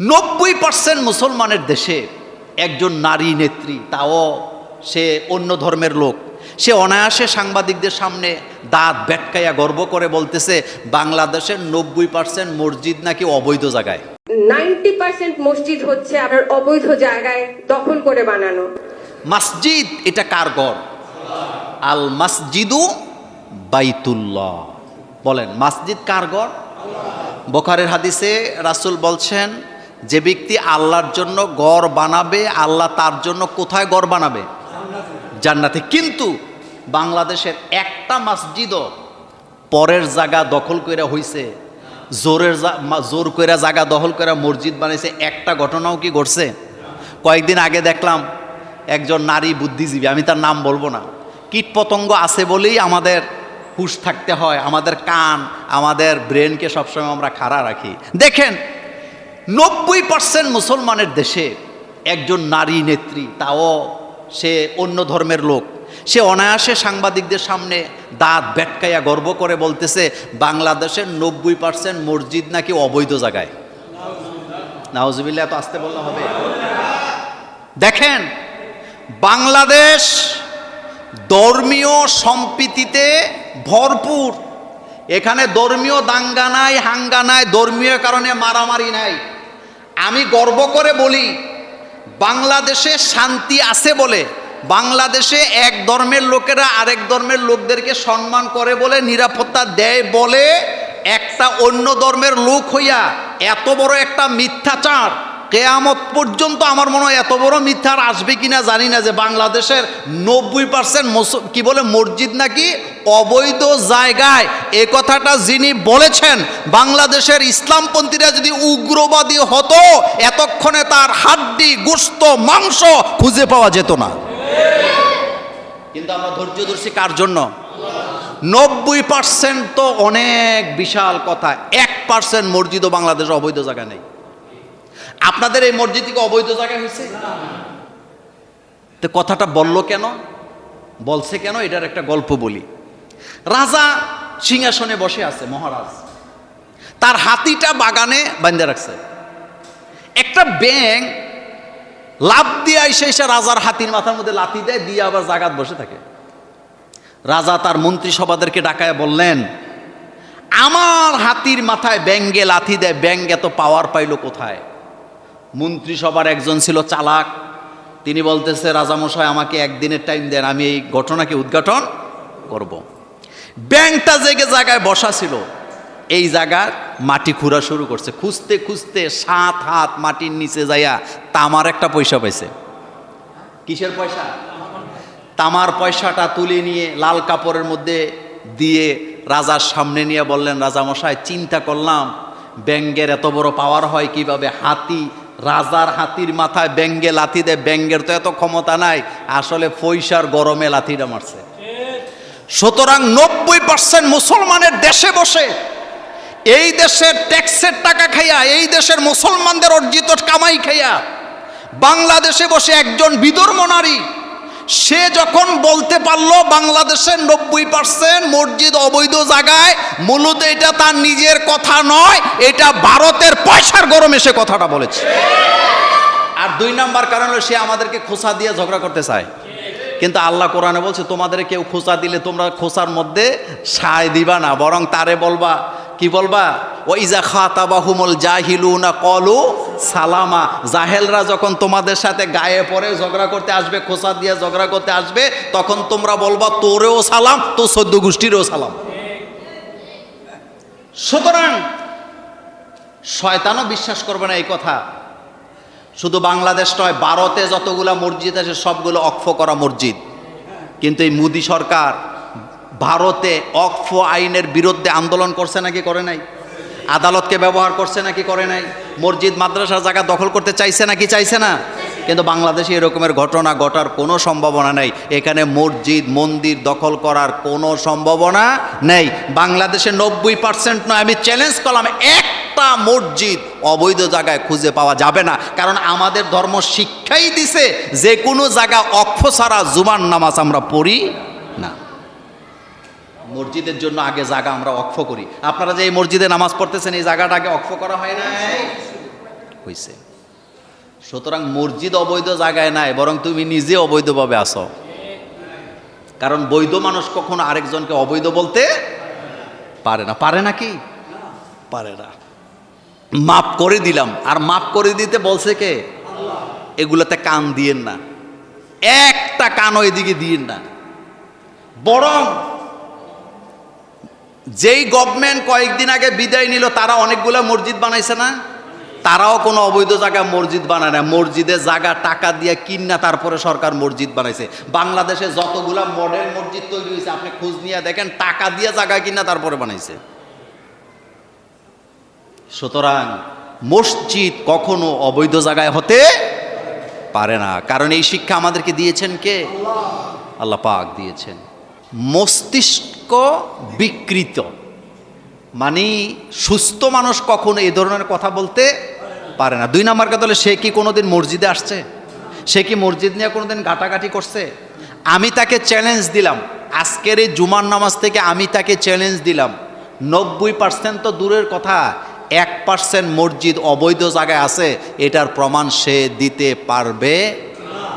নব্বই পার্সেন্ট মুসলমানের দেশে একজন নারী নেত্রী তাও সে অন্য ধর্মের লোক। সে অনায়াসে সাংবাদিকদের সামনে দাঁত ব্যাটকাইয়া গর্ব করে বলতেছে বাংলাদেশের নব্বই পার্সেন্ট মসজিদ নাকি অবৈধ জায়গায়? নাইনটি পার্সেন্ট মসজিদ হচ্ছে আপনার অবৈধ জায়গায় দখল করে বানানো। মসজিদ এটা কার ঘর? আল মসজিদু বাইতুল্লাহ। বলেন মসজিদ কার ঘর? বোখারের হাদিসে রাসূল বলছেন যে ব্যক্তি আল্লাহর জন্য গড় বানাবে, আল্লাহ তার জন্য কোথায় গড় বানাবে? জান্নাতে। কিন্তু বাংলাদেশের একটা মসজিদও পরের জায়গা দখল করে হইছে, জোরের জোর করে জায়গা দখল করে মসজিদ বানাইছে, একটা ঘটনাও কি ঘটছে? কয়েকদিন আগে দেখলাম একজন নারী বুদ্ধিজীবী, আমি তার নাম বলব না কীট পতঙ্গ আছে বলেই আমাদের হুশ থাকতে হয়, আমাদের কান, আমাদের ব্রেনকে সবসময় আমরা খাড়া রাখি। দেখেন নব্বই পার্সেন্ট মুসলমানের দেশে একজন নারী নেত্রী, তাও সে অন্য ধর্মের লোক। সে অনায়াসে সাংবাদিকদের সামনে দাঁত ব্যাটকাইয়া গর্ব করে বলতেছে, বাংলাদেশের নব্বই পার্সেন্ট মসজিদ নাকি অবৈধ জায়গায়? নাওজবিল্লা এত আসতে বললে হবে। দেখেন, বাংলাদেশ ধর্মীয় সম্প্রীতিতে ভরপুর। এখানে ধর্মীয় দাঙ্গা নাই, হাঙ্গা নাই, ধর্মীয় কারণে মারামারি নাই। আমি গর্ব করে বলি, বাংলাদেশে শান্তি আছে বলে, বাংলাদেশে এক ধর্মের লোকেরা আরেক ধর্মের লোকদেরকে সম্মান করে বলে, নিরাপত্তা দেয় বলে, একটা অন্য ধর্মের লোক হইয়া এত বড় একটা মিথ্যাচার কেয়ামত পর্যন্ত আমার মনে হয় এত বড় মিথ্যার আসবে কিনা জানি না যে বাংলাদেশের নব্বই পার্সেন্ট কি বলে, মসজিদ নাকি অবৈধ জায়গায়। এ কথাটা যিনি বলেছেন, বাংলাদেশের ইসলামপন্থীরা যদি উগ্রবাদী হতো, এতক্ষণে তার হাড্ডি, গোস্ত, মাংস খুঁজে পাওয়া যেত না। কিন্তু আমরা ধৈর্য কার জন্য? নব্বই পার্সেন্ট তো অনেক বিশাল কথা। এক পার্সেন্ট মসজিদও বাংলাদেশে অবৈধ জায়গা নেই। আপনাদের এই মসজিদ থেকে অবৈধ জায়গায় হয়েছে? তো কথাটা বলল কেন? বলছে কেন? এটার একটা গল্প বলি। রাজা সিংহাসনে বসে আছে, মহারাজ। তার হাতিটা বাগানে বান্ধে রাখছে। একটা ব্যাং লাভ দিয়ে এসে এসে রাজার হাতির মাথার মধ্যে লাথি দেয়, দিয়ে আবার জাগাত বসে থাকে। রাজা তার মন্ত্রিসভাদেরকে ডাকায় বললেন, আমার হাতির মাথায় ব্যাঙ্গে লাথি দেয় ব্যাঙ্গ এত পাওয়ার পাইল কোথায়? মন্ত্রিসভার একজন ছিল চালাক। তিনি বলতেছে, রাজামশাই, আমাকে একদিনের টাইম দেন, আমি এই ঘটনাকে উদ্ঘাটন করব। ব্যাংকটা জেগে জায়গায় বসা ছিল। এই জায়গার মাটি খুঁড়া শুরু করছে। খুঁজতে খুঁজতে সাত হাত মাটির নিচে যাইয়া তামার একটা পয়সা পাইছে। কিসের পয়সা? তামার পয়সাটা তুলে নিয়ে লাল কাপড়ের মধ্যে দিয়ে রাজার সামনে নিয়ে বললেন, রাজামশাই, চিন্তা করলাম ব্যাঙ্গের এত বড় পাওয়ার হয় কীভাবে? হাতি রাজার হাতির মাথায় ব্যাঙ্গে লাথি দেয়, ব্যাঙ্গের তো এত ক্ষমতা নাই, আসলে পয়সার গরমে লাথিটা মারছে। সুতরাং নব্বই পার্সেন্ট মুসলমানের দেশে বসে, এই দেশের ট্যাক্সের টাকা খাইয়া, এই দেশের মুসলমানদের অর্জিত কামাই খাইয়া, বাংলাদেশে বসে একজন বিধর্ম নারী সে যখন বলতে পারল বাংলাদেশের নব্বই পার্সেন্ট মসজিদ অবৈধ জায়গায়, মূলত এটা তার নিজের কথা নয়, এটা ভারতের পয়সার গরমে সে কথাটা বলেছে। আর দুই নাম্বার কারণ সে আমাদেরকে খোসা দিয়ে ঝগড়া করতে চায়। কিন্তু আল্লাহ কোরআনে বলছে, তোমাদের কেউ খোসা দিলে তোমরা খোসার মধ্যে সায় দিবা না, বরং তারে বলবা। কি বলবা? ও ইজা খাতাবাহুমুল জাহিলুনা, কলু সালামা। জাহেলরা যখন তোমাদের সাথে গায়ে পড়ে ঝগড়া করতে আসবে, খোসা দিয়ে ঝগড়া করতে আসবে, তখন তোমরা বলবা, তোরেও সালাম, তো সদ্য গোষ্ঠীরও সালাম। সুতরাং শয়তানও বিশ্বাস করবে না এই কথা। শুধু বাংলাদেশ নয়, ভারতে যতগুলো মসজিদ আছে, সবগুলো অক্ফ করা মসজিদ। কিন্তু এই মোদী সরকার ভারতে অক্ফ আইনের বিরুদ্ধে আন্দোলন করছে নাকি করে নাই? আদালতকে ব্যবহার করছে নাকি করে নাই? মসজিদ, মাদ্রাসার জায়গা দখল করতে চাইছে নাকি চাইছে না? কিন্তু বাংলাদেশে এরকমের ঘটনা ঘটার কোনো সম্ভাবনা নেই। এখানে মসজিদ, মন্দির দখল করার কোনো সম্ভাবনা নেই। বাংলাদেশে নব্বই পার্সেন্ট নয়। আমি চ্যালেঞ্জ করলাম, একটা মসজিদ অবৈধ জায়গায় খুঁজে পাওয়া যাবে না। কারণ আমাদের ধর্ম শিক্ষাই দিছে, যে কোনো জায়গা অক্ষ ছাড়া জুমার নামাজ আমরা পড়ি মসজিদের জন্য আগে জায়গা আমরা অক্ষ করি। আপনারা যে এই মসজিদে নামাজ পড়তেছেন, এই জায়গাটা আগে অক্ষ করা হয় নাই? হয়েছে সুতরাং মসজিদ অবৈধ জায়গায় নাই, বরং তুমি নিজে অবৈধভাবে আসো কারণ বৈধ মানুষ কখনো আরেকজনকে অবৈধ বলতে পারে না। পারে না কি? পারে না। মাপ করে দিলাম। আর মাপ করে দিতে বলছে কে? এগুলোতে কান দিয়েন না। একটা কানও এদিকে দিয়েন না। বরং যেই গভর্নমেন্ট কয়েকদিন আগে বিদায় নিল, তারা অনেকগুলো মসজিদ বানাইছে না? তারাও কোনো অবৈধ জায়গায় মসজিদ বানায় না। মসজিদের জায়গা, টাকা দিয়ে কিনা তারপরে সরকার মসজিদ বানাইছে। বাংলাদেশে যতগুলা মডেল মসজিদ তৈরি হয়েছে, আপনি খোঁজ নিয়ে দেখেন, টাকা দিয়ে জায়গা কিনা তারপরে বানাইছে। সুতরাং মসজিদ কখনো অবৈধ জায়গায় হতে পারে না। কারণ এই শিক্ষা আমাদেরকে দিয়েছেন কে? আল্লাহ পাক দিয়েছেন। মস্তিষ্ক বিকৃত। মানে সুস্থ মানুষ কখনো এই ধরনের কথা বলতে পারে না। দুই নাম্বার কথা হলো, সে কি কোনোদিন মসজিদে আসছে? সে কি মসজিদ নিয়ে কোনোদিন ঘাটাঘাটি করছে? আমি তাকে চ্যালেঞ্জ দিলাম। আজকের এই জুমার নামাজ থেকে আমি তাকে চ্যালেঞ্জ দিলাম। নব্বই পার্সেন্ট তো দূরের কথা। এক পার্সেন্ট মসজিদ অবৈধ জায়গায় আছে, এটার প্রমাণ সে দিতে পারবে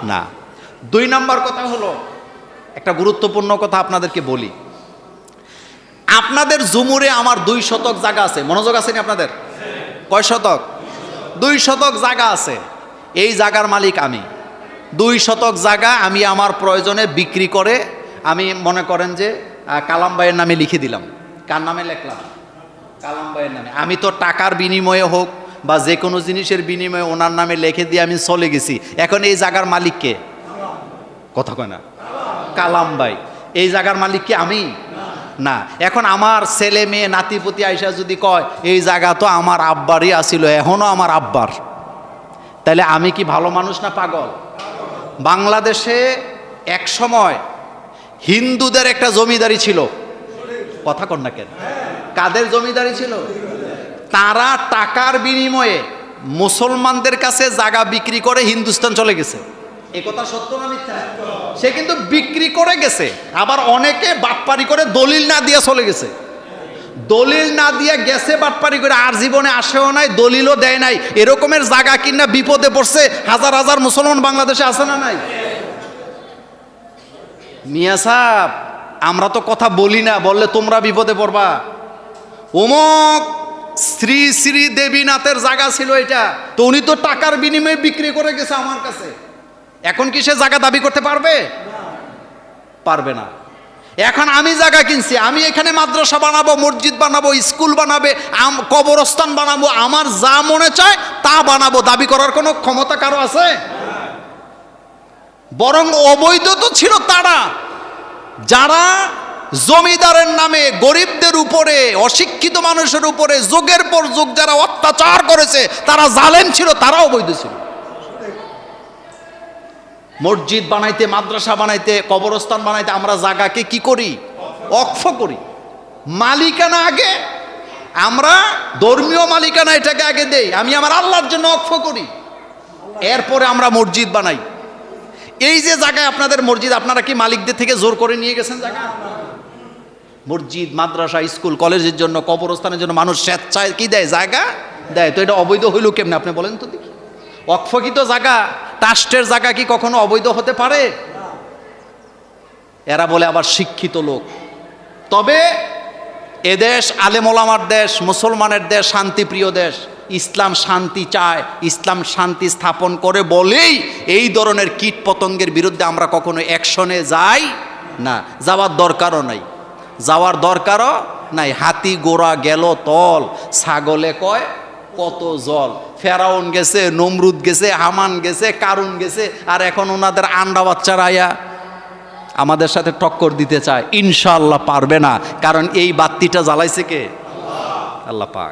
না। দুই নাম্বার কথা হলো একটা গুরুত্বপূর্ণ কথা আপনাদেরকে বলি। আপনাদের জুমুরে আমার দুই শতক জায়গা আছে। মনোযোগ আছে আপনাদের? কয় শতক? দুই শতক জায়গা আছে। এই জায়গার মালিক আমি। দুই শতক জায়গা আমি আমার প্রয়োজনে বিক্রি করে আমি মনে করেন যে কালাম ভাইয়ের নামে লিখে দিলাম। কার নামে লেখলাম? কালাম ভাইয়ের নামে। আমি তো টাকার বিনিময়ে হোক বা যে কোনো জিনিসের বিনিময়ে ওনার নামে লিখে দিয়ে আমি চলে গেছি। এখন এই জায়গার মালিককে কথা কয় না। কালাম ভাই। এই জায়গার মালিক কি আমি? না। এখন আমার ছেলে, মেয়ে, নাতিপতি আইসা যদি কয়, এই জায়গা তো আমার আব্বারই আসিল এখনও আমার আব্বার। তাহলে আমি কি ভালো মানুষ না পাগল? বাংলাদেশে এক সময় হিন্দুদের একটা জমিদারি ছিল। কথা কন না কেন? কাদের জমিদারি ছিল? তারা টাকার বিনিময়ে মুসলমানদের কাছে জায়গা বিক্রি করে হিন্দুস্তান চলে গেছে। এ কথা সত্য না মিথ্যা? সে কিন্তু বিক্রি করে গেছে, আবার অনেকে বাটপারি করে দলিল না দিয়ে চলে গেছে। দলিল না দিয়ে গেছে, বাটপারি করে, আর জীবনে আসেও নাই, দলিলও দেয় নাই। এরকমের জায়গা কিনা বিপদে পড়ছে, হাজার হাজার মুসলমান বাংলাদেশে আছে না নাই? মিয়া সাহ আমরা তো কথা বলি না, বললে তোমরা বিপদে পড়বা। অমক শ্রী শ্রী দেবীনাথের জায়গা ছিল এটা, তো উনি তো টাকার বিনিময়ে বিক্রি করে গেছে আমার কাছে। এখন কি সে জায়গা দাবি করতে পারবে? পারবে না। এখন আমি জায়গা কিনছি, আমি এখানে মাদ্রাসা বানাবো, মসজিদ বানাবো, স্কুল বানাবে কবরস্থান বানাবো, আমার যা মনে চায় তা বানাবো। দাবি করার কোনো ক্ষমতা কারও আছে? বরং অবৈধ তো ছিল তারা। যারা জমিদারের নামে গরিবদের উপরে, অশিক্ষিত মানুষের উপরে, যোগের পর যোগ যারা অত্যাচার করেছে, তারা জালেম ছিল, তারাও অবৈধ ছিল। মসজিদ বানাইতে, মাদ্রাসা বানাইতে, কবরস্থান বানাইতে আমরা জায়গাকে কি করি? অক্ষ করি। মালিকানা আগে। আমরা ধর্মীয় মালিকানা এটাকে আগে দেই। আমি আমার আল্লাহর জন্য অক্ষ করি। এরপরে আমরা মসজিদ বানাই। এই যে জায়গায় আপনাদের মসজিদ, আপনারা কি মালিকদের থেকে জোর করে নিয়ে গেছেন জায়গা? মসজিদ, মাদ্রাসা, স্কুল, কলেজের জন্য, কবরস্থানের জন্য মানুষ স্বেচ্ছায় কি দেয়? জায়গা দেয়। তো এটা অবৈধ হইল কেমনে? আপনি বলেন তো দেখি। অক্ষকিত জায়গা? ট্রাস্টের জায়গা কি কখনো অবৈধ হতে পারে? এরা বলে আবার শিক্ষিত লোক। তবে এদেশ আলেমোলামার দেশ, মুসলমানের দেশ, শান্তিপ্রিয় দেশ। ইসলাম শান্তি চায়, ইসলাম শান্তি স্থাপন করে বলেই এই ধরনের কীট পতঙ্গের বিরুদ্ধে আমরা কখনো অ্যাকশনে যাই না। যাওয়ার দরকারও নাই। যাওয়ার দরকারও নাই। হাতি গোড়া গেল, তল, ছাগলে কয়? কত জল। ফেরাউন গেছে, নমরুদ গেছে, হামান গেছে, কারুন গেছে, আর এখন ওনাদের আন্ডা বাচ্চারা আয়া আমাদের সাথে টক্কর দিতে চায় ইনশাল্লাহ পারবে না। কারণ এই বাত্তিটা জ্বালাইছে কে? আল্লাহ পাক।